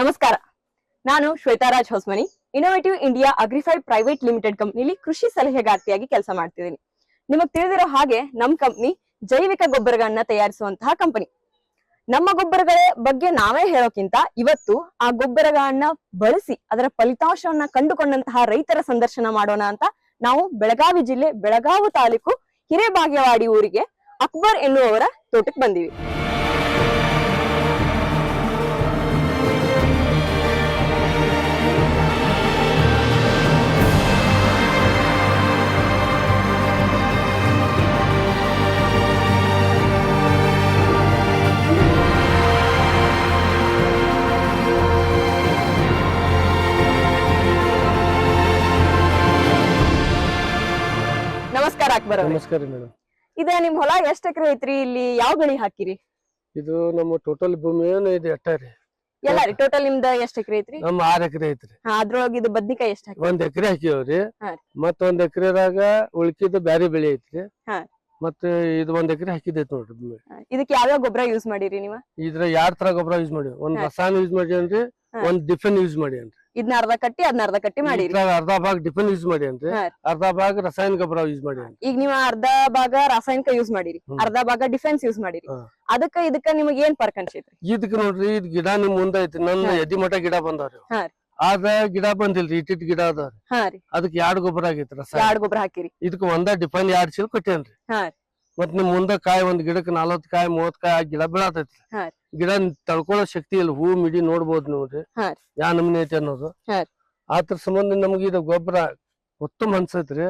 ನಮಸ್ಕಾರ. ನಾನು Shwetaraj Hosmani. Innovative India Agrified private limited ಕಂಪ್ನಿಲಿ ಕೃಷಿ ಸಲಹೆಗಾರ್ತಿಯಾಗಿ ಕೆಲಸ ಮಾಡ್ತಿದ್ದೀನಿ. ನಿಮಗ್ ತಿಳಿದಿರೋ ಹಾಗೆ ನಮ್ ಕಂಪ್ನಿ ಜೈವಿಕ ಗೊಬ್ಬರಗಳನ್ನ ತಯಾರಿಸುವಂತಹ ಕಂಪನಿ ನಮ್ಮ ಗೊಬ್ಬರಗಳ ಬಗ್ಗೆ ನಾವೇ ಹೇಳೋಕ್ಕಿಂತ ಇವತ್ತು ಆ ಗೊಬ್ಬರಗಳನ್ನ ಬಳಸಿ ಅದರ ಫಲಿತಾಂಶವನ್ನ ಕಂಡುಕೊಂಡಂತಹ ರೈತರ ಸಂದರ್ಶನ ಮಾಡೋಣ ಅಂತ ನಾವು ಬೆಳಗಾವಿ ಜಿಲ್ಲೆ ಬೆಳಗಾವಿ ತಾಲೂಕು ಹಿರೇಬಾಗೇವಾಡಿ ಊರಿಗೆ ಅಕ್ಬರ್ ಎನ್ನುವವರ ತೋಟಕ್ಕೆ ಬಂದಿವಿ. ನಮಸ್ಕಾರ ಮೇಡಮ್. ಇದ ನಿಮ್ ಹೊಲ ಎಷ್ಟ್ ಎಕರೆ ಐತ್ರಿ? ಇಲ್ಲಿ ಯಾವ ಬೆಳಿ ಹಾಕಿರಿ? ಇದು ನಮ್ಮ ಟೋಟಲ್ ಭೂಮಿ ಏನು ಇದು ಎಟ್ಟ ರೀ. ಎಲ್ಲ ರೀ ಟೋಟಲ್ ನಿಮ್ದ ಎಷ್ಟ್ ಎಕರೆ ಐತ್ರಿ? ನಮ್ಮ ಆರ್ ಎಕರೆ ಐತ್ರಿ. ಹಾ ಅದ್ರೊಳಗ ಇದು ಬದ್ನಿಕಾಯಿ ಎಷ್ಟ್ ಹಾಕಿ ಒಂದ್ ಎಕರೆ ಹಾಕಿವ್ರಿ ಹಾ ರೀ. ಮತ್ತ ಒಂದ್ ಎಕರೆದಾಗ ಉಳ್ಕಿದ ಬ್ಯಾರೆ ಬೆಳೆ ಐತ್ರಿ. ಹಾ. ಮತ್ತ ಇದು ಒಂದ್ ಎಕರೆ ಹಾಕಿದೈತಿ ನೋಡ್ರಿ ಭೂಮಿ. ಇದಕ್ಕೆ ಯಾವ್ಯಾವ ಗೊಬ್ಬರ ಯೂಸ್ ಮಾಡಿರಿ ನೀವ? ಇದ್ರ ಯಾರ್ ತರ ಗೊಬ್ಬರ ಯೂಸ್ ಮಾಡಿ ಒಂದ್ ಹಾ. ರಸಾಯನ ಯೂಸ್ ಮಾಡಿ ಹಾ. ಒಂದ್ ಡಿಫೆನ್ ಯೂಸ್ ಮಾಡ್ಯಾನ್ರಿ. ಇದನ್ನ ಅರ್ಧ ಕಟ್ಟಿ ಅದನ್ನ ಅರ್ಧ ಕಟ್ಟಿ ಮಾಡಿ ಇದ್ರಾಗ ಅರ್ಧ ಭಾಗ ಡಿಫೆನ್ ಯೂಸ್ ಮಾಡಿ ಅಂತ. ಅರ್ಧ ಭಾಗ ರಾಸಾಯನಿಕ ಗೊಬ್ಬರ ಯೂಸ್ ಮಾಡಿ ಈಗ ನೀವು ಅರ್ಧ ಭಾಗ ರಾಸಾಯನಿಕ ಯೂಸ್ ಮಾಡಿರಿ. ಅರ್ಧ ಭಾಗ ಡಿಫೆನ್ಸ್ ಯೂಸ್ ಮಾಡಿರಿ. ಅದಕ್ಕ ಇದಕ್ಕ ನಿಮಗೆ ಏನ್ ಫರ್ಕ್ ಅನ್ಸೈತ್ರಿ? ಇದಕ್ ನೋಡ್ರಿ ಇದ್ ಗಿಡ ನಿಮ್ ಮುಂದ ಐತಿ ನನ್ನ ಹಾ. ಎದಿ ಮಠ ಗಿಡ ಬಂದಾವ್ರಿ ಹಾ ರೀ. ಆದ ಗಿಡ ಬಂದಿಲ್ರಿ ಇಟ್ಟಿಟ್ ಗಿಡ ಅದಾವ್ರಿ ಅದಕ್ ಎರಡ್ ಗೊಬ್ಬರ ಆಗೈತಿ ಎರಡ್ ಗೊಬ್ಬರ ಹಾಕಿರಿ? ಇದಕ್ ಒಂದ ಡಿಫೆನ್ ಎರಡ್ ಚೀಲ ಕೊಟ್ಟೇನ್ರಿ. ಮತ್ ನಿಮ್ ಮುಂದ ಕಾಯಿ ಒಂದ್ ಗಿಡಕ್ ನಲವತ್ ಕಾಯಿ ಮೂವತ್ ಕಾಯಿ ಗಿಡ ಬೀಳತೈತಿ ಹಾ. ಗಿಡ ತಳ್ಕೊಳ್ಳೋ ಶಕ್ತಿ ಇಲ್ಲ ಹೂ ಮಿಡಿ ನೋಡ್ಬೋದು ನೋಡ್ರಿ. ಯಾವ ಯಾ ನಮ್ನಿ ಐತಿ ಅನ್ನೋದು. ಅದ್ರ ಆತರ ಸಂಬಂಧ ನಮ್ಗೆ ಇದು ಗೊಬ್ಬರ ಉತ್ತಮ ಅನ್ಸೈತ್ರಿ.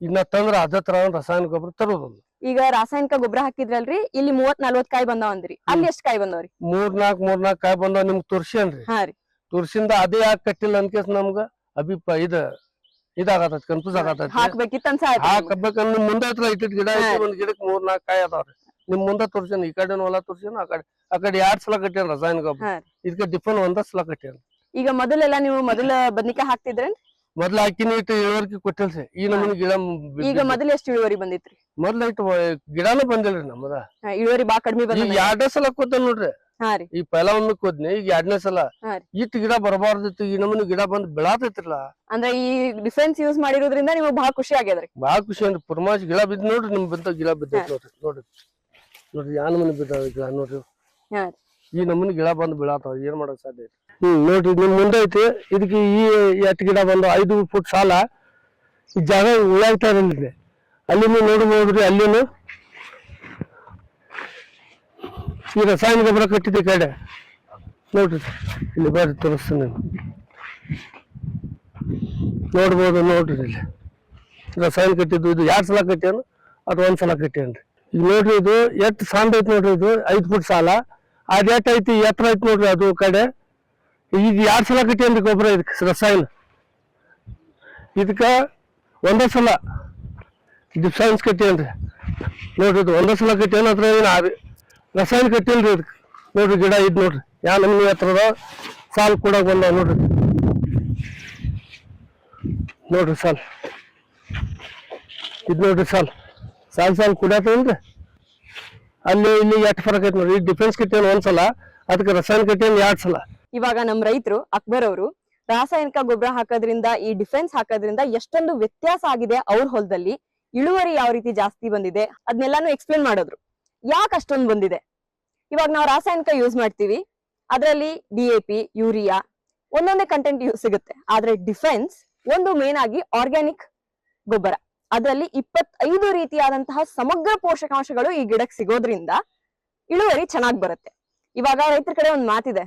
ಇನ್ನ ತಂದ್ರ ಅದ ತರ ರಾಸಾಯನಿಕ ಗೊಬ್ಬರ ತರೋದಲ್ಲ ಈಗ ರಾಸಾಯನಿಕ ಗೊಬ್ಬರ ಹಾಕಿದ್ರಲ್ರಿ ಇಲ್ಲಿ ಮೂವತ್ ನಲ್ವತ್ ಕಾಯಿ ಬಂದಾವ ಅಂದ್ರಿ ಅಲ್ಲಿ ಎಷ್ಟು ಕಾಯಿ ಬಂದಾವ್ರಿ? ಮೂರ್ ನಾಲ್ಕ್ ಮೂರ್ ನಾಲ್ಕ್ ಕಾಯಿ ಬಂದಾವ ನಿಮ್ಗ್ ತುರ್ಸಿಯನ್ರಿ ತುರ್ಸಿಂದ ಅದೇ ಯಾಕೆ ಕಟ್ಟಿಲ್ಲ ಅನ್ಕೇಸ್ ನಮ್ಗ ಅಭಿಪ್ರಾಯ ಇದ ಇದಾಗತ್ತ ಕನ್ಫ್ಯೂಸ್ ಆಗತ್ತ. ಹಾಕ್ಬೇಕಿತ್ತ ಮುಂದೆ ಗಿಡ. ಒಂದ್ ಗಿಡಕ್ ಮೂರ್ ನಾಲ್ಕ್ ಕಾಯಿ ಅದಾವ್ರಿ. ನಿಮ್ ಮುಂದ ತೋರ್ಸೇನ ಈ ಕಡೆ ಹೊಲ ತೋರ್ಸೇನ ಆ ಕಡೆ ಆ ಕಡೆ ಎರಡ್ ಸಲ ಕಟ್ಟಿರ ರಾಸಾಯನಿಕ ಗೊಬ್ಬರ. ಇದಕ್ಕೆ ಡಿಫನ್ ಒಂದ ಸಲ ಕಟ್ಟಿರ ಈಗ ಮೊದಲೆಲ್ಲ ನೀವು ಮೊದಲ ಬದ್ನಿಕಾಯಿ ಹಾಕ್ತಿದ್ರೇನ್? ಮೊದ್ಲ ಹಾಕಿನ ಇಟ್ಟು ಇಳುವರಿ ಕೊಟ್ಟಿಲ್ರಿ ಈ ನಮೂನಿ ಗಿಡ ಈಗ ಮೊದಲ ಎಷ್ಟು ಇಳುವರಿ ಬಂದಿತ್ರಿ? ಮೊದ್ಲ ಇಟ್ಟು ಗಿಡಾನು ಬಂದಿಲ್ರಿ ನಮ್ಮದ. ಇಳುವರಿ ಬಾ ಕಡಿಮೆ ಬಂದ ಎರಡನೇ ಸಲ ಕೂತ ನೋಡ್ರಿ. ಈ ಪೈಲ ಒಮ್ಮೆ ಕೂದ್ನಿ ಈಗ ಎರಡನೇ ಸಲ. ಇಟ್ಟು ಗಿಡ ಬರಬಾರ್ದಿತ್ತು ಈ ನಮೂನಿ ಗಿಡ ಬಂದ್ ಬೆಳಾತೈತ್ರಲ್ಲ ಅಂದ್ರೆ ಈ ಡಿಫೆನ್ಸ್ ಯೂಸ್ ಮಾಡಿರೋದ್ರಿಂದ ನೀವು ಬಹಳ ಖುಷಿ ಆಗ್ಯದ್ರಿ. ಬಹಳ ಖುಷಿ ಅಂದ್ರೆ ಪುರ್ಮಾಶ್ ಗಿಡ ಬಿದ್ದ ನೋಡ್ರಿ ನಿಮ್ ಬಂತ ಗಿಡ ಬಿದ್ದ ನೋಡ್ರಿ ನೋಡ್ರಿ. ನೋಡ್ರಿ ಯಾನ ಮನೆ ಬಿದ್ದಾವ ಗಿಡ ನೋಡ್ರಿ. ಹಾ ಈ ನಮೂನಿ ಗಿಡ ಬಂದ್ ಬೀಳಾತಾವ ಏನ್ ಮಾಡಕ್ ಸಾಧ್ಯ ಐತಿ ಹ್ಮ್ ನೋಡ್ರಿ ನಿಮ್ ಮುಂದೆ ಐತಿ ಇದಕ್ಕೆ ಈ ಎಟ್ ಗಿಡ ಬಂದು ಐದು ಫುಟ್ ಸಾಲ ಈ ಜಾಗ ಉಳಾಗ್ತಾ ಇರಲಿದೆ ಅಲ್ಲಿ ನೀವು ನೋಡ್ಬೋದ್ರಿ ಅಲ್ಲಿನು. ಈ ರಸಾಯನ ಗೊಬ್ಬರ ಕಟ್ಟಿದೆ ಕಡೆ. ನೋಡ್ರಿ ಇಲ್ಲಿ ಬರ್ರಿ ತೋರಿಸ್ತೀನಿ ನೋಡ್ಬೋದು ನೋಡ್ರಿ ಇಲ್ಲಿ. ರಸಾಯನ ಕಟ್ಟಿದ್ದು ಇದು ಎರಡ್ ಸಲ ಕಟ್ಟ್ಯಾನ? ಅದು ಒಂದ್ ಸಲ ಕಟ್ಟ್ಯಾನ್ರಿ. ನೋಡ್ರಿ ಇದು ಎಷ್ಟ್ ಸಾಂದ್ ಐತಿ ನೋಡ್ರಿ ಇದು, ಐದು ಫುಟ್ ಸಾಲ. ಅದ್ ಎಷ್ಟ್ ಐತಿ ಎತ್ತರ ಐತಿ ನೋಡ್ರಿ ಅದು ಕಡೆ. ಈಗ ಎರಡ್ ಸಲ ಕಟ್ಟ್ಯಾನ್ರಿ ಗೊಬ್ಬರ ಇದಕ್ಕೆ ರಸಾಯನ. ಇದಕ್ಕ ಒಂದೇ ಸಲ. ಡಿಫ್ರೆನ್ಸ್ ಕಟ್ಟ್ಯಾನ್ರಿ ನೋಡ್ರಿ ಇದು ಒಂದೇ ಸಲ ಕಟ್ಟ್ಯಾನ ಅದ್ರ ಏನು ಆವಿ ರಸಾಯನ ಕಟ್ಟಿಲ್ರಿ ಇದಕ್ಕೆ ನೋಡ್ರಿ ಗಿಡ ಇದು ನೋಡ್ರಿ. ಯಾ ನಮ್ನಿ ಹತ್ರದ ಸಾಲ್ ಕೂಡ ಬಂದ ನೋಡ್ರಿ. ನೋಡ್ರಿ ಸಾಲ್. ಇದು ನೋಡ್ರಿ ಸಾಲ್. ಸಾಲ್ ಸಾಲ್ ಕುಡಾತೇನ್ರಿ ಅಲ್ಲಿ ಇಲ್ಲಿ ಎಷ್ಟು ಫರಕ್ ಐತಿ ನೋಡ್ರಿ? ಡಿಫೆನ್ಸ್ ಕಿಟ್ಟೇನು ಒಂದ್ಸಲ ಅದಕ್ಕೆ ರಸಾಯನ ಕಿಟ್ಟೇನು ಎರಡ್ ಸಲ. ಇವಾಗ ನಮ್ ರೈತರು, ಅಕ್ಬರ್ ಅವರು, ರಾಸಾಯನಿಕ ಗೊಬ್ಬರ ಹಾಕೋದ್ರಿಂದ, ಈ ಡಿಫೆನ್ಸ್ ಹಾಕೋದ್ರಿಂದ ಎಷ್ಟೊಂದು ವ್ಯತ್ಯಾಸ ಆಗಿದೆ ಅವ್ರ ಹೊಲದಲ್ಲಿ. ಇಳುವರಿ ಯಾವ ರೀತಿ ಜಾಸ್ತಿ ಬಂದಿದೆ ಅದನ್ನೆಲ್ಲಾನು ಎಕ್ಸ್ಪ್ಲೇನ್ ಮಾಡಿದ್ರು. ಯಾಕೆ ಅಷ್ಟೊಂದು ಬಂದಿದೆ? ಇವಾಗ ನಾವು ರಾಸಾಯನಿಕ ಯೂಸ್ ಮಾಡ್ತೀವಿ, ಅದರಲ್ಲಿ ಡಿ ಎ ಪಿ ಯೂರಿಯಾ ಒಂದೊಂದೇ ಕಂಟೆಂಟ್ ಯೂಸ್ ಸಿಗುತ್ತೆ. ಆದ್ರೆ ಡಿಫೆನ್ಸ್ ಒಂದು ಮೇನ್ ಆಗಿ ಆರ್ಗ್ಯಾನಿಕ್ ಗೊಬ್ಬರ. ಅದರಲ್ಲಿ ಇಪ್ಪತ್ತೈದು ರೀತಿಯಾದಂತಹ ಸಮಗ್ರ ಪೋಷಕಾಂಶಗಳು ಈ ಗಿಡಕ್ಕೆ ಸಿಗೋದ್ರಿಂದ ಇಳುವರಿ ಚೆನ್ನಾಗಿ ಬರುತ್ತೆ. ಇವಾಗ ರೈತರ ಕಡೆ ಒಂದ್ ಮಾತಿದೆ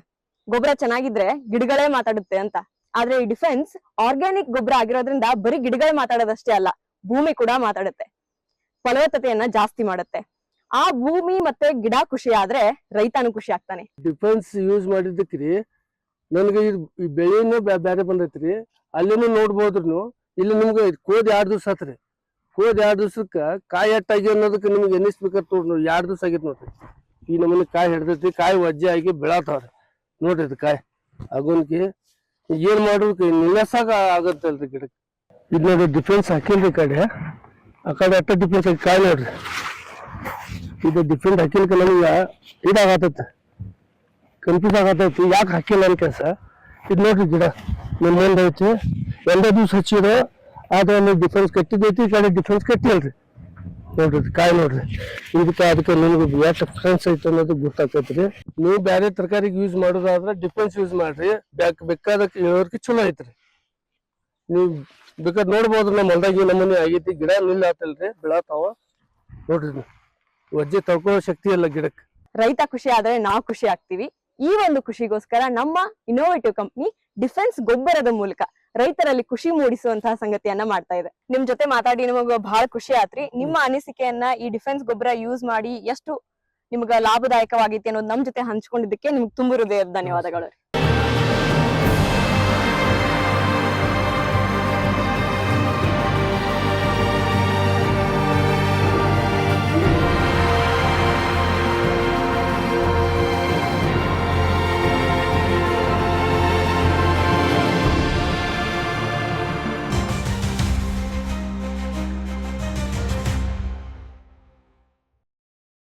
ಗೊಬ್ಬರ ಚೆನ್ನಾಗಿದ್ರೆ ಗಿಡಗಳೇ ಮಾತಾಡುತ್ತೆ ಅಂತ. ಆದ್ರೆ ಈ ಡಿಫೆನ್ಸ್ ಆರ್ಗ್ಯಾನಿಕ್ ಗೊಬ್ಬರ ಆಗಿರೋದ್ರಿಂದ ಬರೀ ಗಿಡಗಳೇ ಮಾತಾಡೋದಷ್ಟೇ ಅಲ್ಲ, ಭೂಮಿ ಕೂಡ ಮಾತಾಡುತ್ತೆ. ಫಲವತ್ತತೆಯನ್ನ ಜಾಸ್ತಿ ಮಾಡುತ್ತೆ. ಆ ಭೂಮಿ ಮತ್ತೆ ಗಿಡ ಖುಷಿ ಆದ್ರೆ ರೈತನು ಖುಷಿ ಆಗ್ತಾನೆ. ಡಿಫೆನ್ಸ್ ಯೂಸ್ ಮಾಡಿದ್ದಕ್ರಿ, ನನಗೆ ಈ ಬೆಳೆನೂ ಬೇರೆ ಬಂದೈತ್ರಿ. ಅಲ್ಲಿನೂ ನೋಡ್ಬೋದ್ರು ಇಲ್ಲಿ ನಿಮ್ಗೆ ಕೋದ್ ಎರಡು ದಿವ್ಸ ಆತ್ರಿ? ಕೋದ್ ಎರಡು ದಿವ್ಸಕ್ಕ ಕಾಯಿ ಎಟ್ಟಾಗಿ ಅನ್ನೋದಕ್ಕೆ ನಿಮ್ಗೆ ಎನಿಸ್ಬೇಕಾರೆ ತೋರ್ ನೋಡಿ, ಎರಡು ದಿವ್ಸ ಆಗೈತಿ ನೋಡ್ರಿ. ಈ ನಮೂನಿ ಕಾಯಿ ಹಿಡ್ದೈತಿ ಕಾಯಿ ವಜ್ಜೆ ಆಗಿ ಬೆಳತಾವ್ರಿ. ನೋಡ್ರಿ ಇದು ಕಾಯಿ. ಅಗೋನ್ಕಿ ಏನ್ ಮಾಡೋದಕ್ಕೆ ನಿಲ್ಲಸಾಗ ಆಗತ್ತಲ್ರಿ ಗಿಡಕ್ಕೆ ಇದು ನೋಡಿ ಡಿಫೆನ್ಸ್ ಹಾಕಿಲ್ರಿ ಕಡೆ. ಆ ಕಡೆ ಅಟ್ಟ ಡಿಫೆನ್ಸ್ ಹಾಕಿ ಕಾಯಿ ನೋಡ್ರಿ. ಇದು ಡಿಫೆನ್ಸ್ ಹಾಕಿಲ್ಕ ನಮ್ಗೆ ಇದಾಗತ್ತ ಕನ್ಫ್ಯೂಸ್ ಆಗತ್ತೈತಿ. ಯಾಕೆ ಹಾಕಿಲ್ಲ ಅಂತ ಕೆಲಸ? ಇದು ನೋಡ್ರಿ ಗಿಡ. ನಿಮ್ಮ ಮುಂದೆ ಐತಿ ದಿವ್ಸ ಹಚ್ಚಿರೋ ಆದ್ರೆ ನೀವು ಡಿಫೆನ್ಸ್ ಕಟ್ಟಿದೈತಿ ಈ ಕಡೆ ಡಿಫೆನ್ಸ್ ಕಟ್ಟಿಲ್ರಿ. ನೋಡ್ರಿ ಕಾಯಿ ನೋಡ್ರಿ. ಇದಕ್ಕೆ ಅದಕ್ಕೆ ನಿಮ್ಗೆ ಎಷ್ಟು ಡಿಫ್ರೆನ್ಸ್ ಐತೆ ಅನ್ನೋದು ಗೊತ್ತಾಗ್ತೈತ್ರಿ. ನೀವು ಬೇರೆ ತರಕಾರಿಗೆ ಯೂಸ್ ಮಾಡೋದಾದ್ರೆ ಡಿಫೆನ್ಸ್ ಯೂಸ್ ಮಾಡ್ರಿ. ಬ್ಯಾಕ್ ಬೇಕಾದ ಇಳೋರ್ಗೆ ಚಲೋ ಐತ್ರಿ. ನೀವು ಬೇಕಾದ್ ನೋಡ್ಬೋದು, ನಮ್ಮ ಹೊಲ್ದಾಗ ನಮ್ಮನೆ ಆಗೈತಿ. ಗಿಡ ನಿಲ್ಲಾತಲ್ರಿ ಬೆಳತಾವ. ನೋಡ್ರಿ ಇದು. ವಜ್ಜೆ ಶಕ್ತಿ ಇಲ್ಲ ಗಿಡಕ್ಕೆ. ರೈತ ಖುಷಿ ಆದರೆ ನಾವು ಖುಷಿ ಆಗ್ತೀವಿ. ಈ ಒಂದು ಖುಷಿಗೋಸ್ಕರ ನಮ್ಮ ಇನೋವೇಟಿವ್ ಕಂಪ್ನಿ ಡಿಫೆನ್ಸ್ ಗೊಬ್ಬರದ ಮೂಲಕ ರೈತರಲ್ಲಿ ಖುಷಿ ಮೂಡಿಸುವಂತಹ ಸಂಗತಿಯನ್ನ ಮಾಡ್ತಾ ಇದೆ. ನಿಮ್ ಜೊತೆ ಮಾತಾಡಿ ನಿಮಗ ಬಹಳ ಖುಷಿ ಆತ್ರಿ. ನಿಮ್ಮ ಅನಿಸಿಕೆಯನ್ನ ಈ ಡಿಫೆನ್ಸ್ ಗೊಬ್ಬರ ಯೂಸ್ ಮಾಡಿ ಎಷ್ಟು ನಿಮ್ಗ ಲಾಭದಾಯಕವಾಗೈತಿ ಅನ್ನೋದು ನಮ್ ಜೊತೆ ಹಂಚ್ಕೊಂಡಿದ್ದಕ್ಕೆ ನಿಮ್ಗೆ ತುಂಬ ಹೃದಯದ ಧನ್ಯವಾದಗಳು.